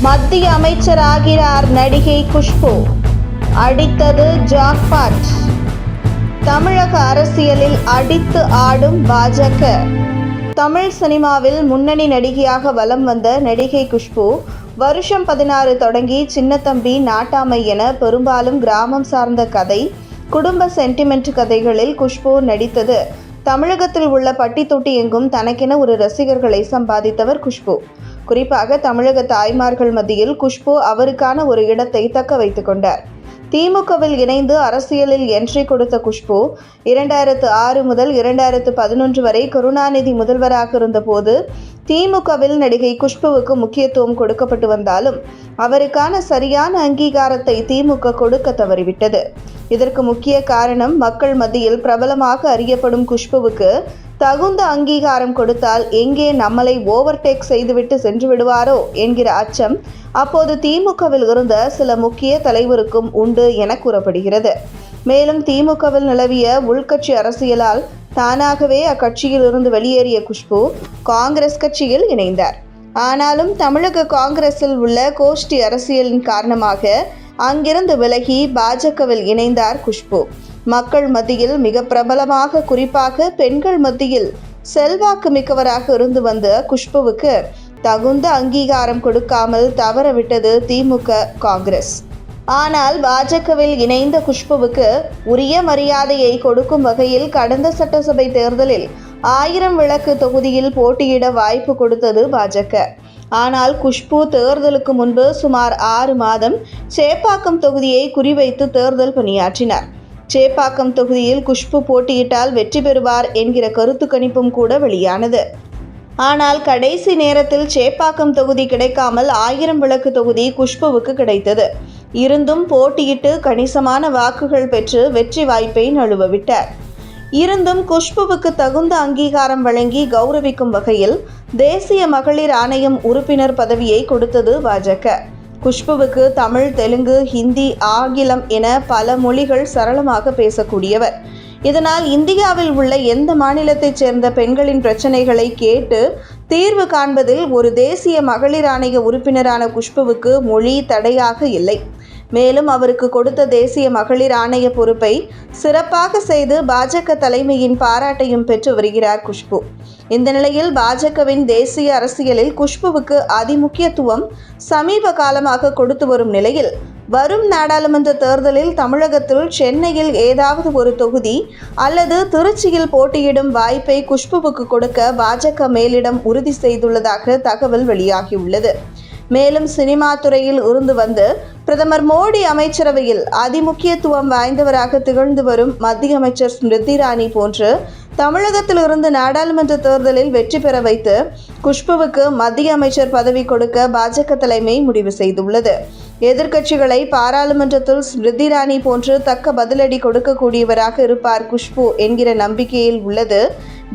மத்திய அமைச்சராகிறார் நடிகை குஷ்பு. அடித்தது ஜாக்பாட். தமிழக அரசியலில் அடித்து ஆடும் பாஜக. தமிழ் சினிமாவில் முன்னணி நடிகையாக வலம் வந்த நடிகை குஷ்பு வருஷம் பதினாறு தொடங்கி சின்னத்தம்பி நாட்டாமை என பெரும்பாலும் கிராமம் சார்ந்த கதை குடும்ப சென்டிமெண்ட் கதைகளில் குஷ்பு நடித்தது. தமிழகத்தில் உள்ள பட்டி தொட்டி எங்கும் தனக்கென ஒரு ரசிகர்களை சம்பாதித்தவர் குஷ்பு. குறிப்பாக தமிழக தாய்மார்கள் மத்தியில் குஷ்பு அவருக்கான ஒரு இடத்தை தக்க வைத்துக் கொண்டார். திமுகவில் இணைந்து அரசியலில் என்ட்ரி கொடுத்த குஷ்பு இரண்டாயிரத்து ஆறு முதல் இரண்டாயிரத்து பதினொன்று வரை கருணாநிதி முதல்வராக இருந்தபோது திமுகவில் நடிகை குஷ்புவுக்கு முக்கியத்துவம் கொடுக்கப்பட்டு வந்தாலும் அவருக்கான சரியான அங்கீகாரத்தை திமுக கொடுக்க தவறிவிட்டது. இதற்கு முக்கிய காரணம் மக்கள் மத்தியில் பிரபலமாக அறியப்படும் குஷ்புவுக்கு தகுந்த அங்கீகாரம் கொடுத்தால் எங்கே நம்மளை ஓவர்டேக் செய்துவிட்டு சென்று விடுவாரோ என்கிற அச்சம் அப்போது திமுகவில் இருந்த சில முக்கிய தலைவருக்கும் உண்டு என கூறப்படுகிறது. மேலும் திமுகவில் நிலவிய உள்கட்சி அரசியலால் தானாகவே அக்கட்சியில் இருந்து வெளியேறிய குஷ்பு காங்கிரஸ் கட்சியில் இணைந்தார். ஆனாலும் தமிழக காங்கிரஸில் உள்ள கோஷ்டி அரசியலின் காரணமாக அங்கிருந்து விலகி பாஜகவில் இணைந்தார் குஷ்பு. மக்கள் மத்தியில் மிக பிரபலமாக குறிப்பாக பெண்கள் மத்தியில் செல்வாக்கு மிக்கவராக இருந்து வந்த குஷ்புவுக்கு தகுந்த அங்கீகாரம் கொடுக்காமல் தவறவிட்டது திமுக காங்கிரஸ். ஆனால் பாஜகவில் இணைந்த குஷ்புவுக்கு உரிய மரியாதையை கொடுக்கும் வகையில் கடந்த சட்டசபை தேர்தலில் ஆயிரம் விளக்கு தொகுதியில் போட்டியிட வாய்ப்பு கொடுத்தது பாஜக. ஆனால் குஷ்பு தேர்தலுக்கு முன்பு சுமார் ஆறு மாதம் சேப்பாக்கம் தொகுதியை குறிவைத்து தேர்தல் பணியாற்றினார். சேப்பாக்கம் தொகுதியில் குஷ்பு போட்டியிட்டால் வெற்றி பெறுவார் என்கிற கருத்து கணிப்பும் கூட வெளியானது. ஆனால் கடைசி நேரத்தில் சேப்பாக்கம் தொகுதி கிடைக்காமல் ஆயிரம் விளக்கு தொகுதி குஷ்புவுக்கு கிடைத்தது. இருந்தும் போட்டியிட்டு கணிசமான வாக்குகள் பெற்று வெற்றி வாய்ப்பை நழுவவிட்டார். இருந்தும் குஷ்புவுக்கு தகுந்த அங்கீகாரம் வழங்கி கௌரவிக்கும் வகையில் தேசிய மகளிர் ஆணையம் உறுப்பினர் பதவியை கொடுத்தது பாஜக. குஷ்புவுக்கு தமிழ் தெலுங்கு ஹிந்தி ஆங்கிலம் என பல மொழிகள் சரளமாக பேசக்கூடியவர். இதனால் இந்தியாவில் உள்ள எந்த மாநிலத்தைச் சேர்ந்த பெண்களின் பிரச்சனைகளை கேட்டு தீர்வு காண்பதில் ஒரு தேசிய மகளிர் ஆணைய உறுப்பினரான குஷ்புவுக்கு மொழி தடையாக இல்லை. மேலும் அவருக்கு கொடுத்த தேசிய மகளிர் ஆணைய பொறுப்பை சிறப்பாக செய்து பாஜக தலைமையின் பாராட்டையும் பெற்று வருகிறார் குஷ்பு. இந்த நிலையில் பாஜகவின் தேசிய அரசியலில் குஷ்புவுக்கு அதிமுக்கியத்துவம் சமீப காலமாக கொடுத்து வரும் நிலையில் வரும் நாடாளுமன்ற தேர்தலில் தமிழகத்தில் சென்னையில் ஏதாவது ஒரு தொகுதி அல்லது திருச்சியில் போட்டியிடும் வாய்ப்பை குஷ்புவுக்கு கொடுக்க பாஜக மேலிடம் உறுதி செய்துள்ளதாக தகவல் வெளியாகியுள்ளது. மேலும் சினிமா துறையில் இருந்து வந்து பிரதமர் மோடி அமைச்சரவையில் அதிமுக்கியத்துவம் வாய்ந்தவராக திகழ்ந்து வரும் மத்திய அமைச்சர் ஸ்மிருதி இரானி போன்று தமிழகத்திலிருந்து நாடாளுமன்ற தேர்தலில் வெற்றி பெற வைத்து குஷ்புவுக்கு மத்திய அமைச்சர் பதவி கொடுக்க பாஜக தலைமை முடிவு செய்துள்ளது. எதிர்க்கட்சிகளை பாராளுமன்றத்தில் ஸ்மிருதி இரானி போன்று தக்க பதிலடி கொடுக்கக்கூடியவராக இருப்பார் குஷ்பு என்கிற நம்பிக்கையில் உள்ளது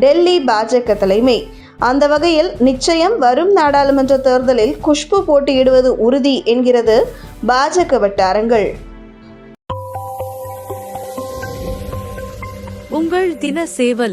டெல்லி பாஜக தலைமை. அந்த வகையில் நிச்சயம் வரும் நாடாளுமன்ற தேர்தலில் குஷ்பு போட்டியிடுவது உறுதி என்கிறது பாஜக வட்டாரங்கள். உங்கள் தின சேவல்.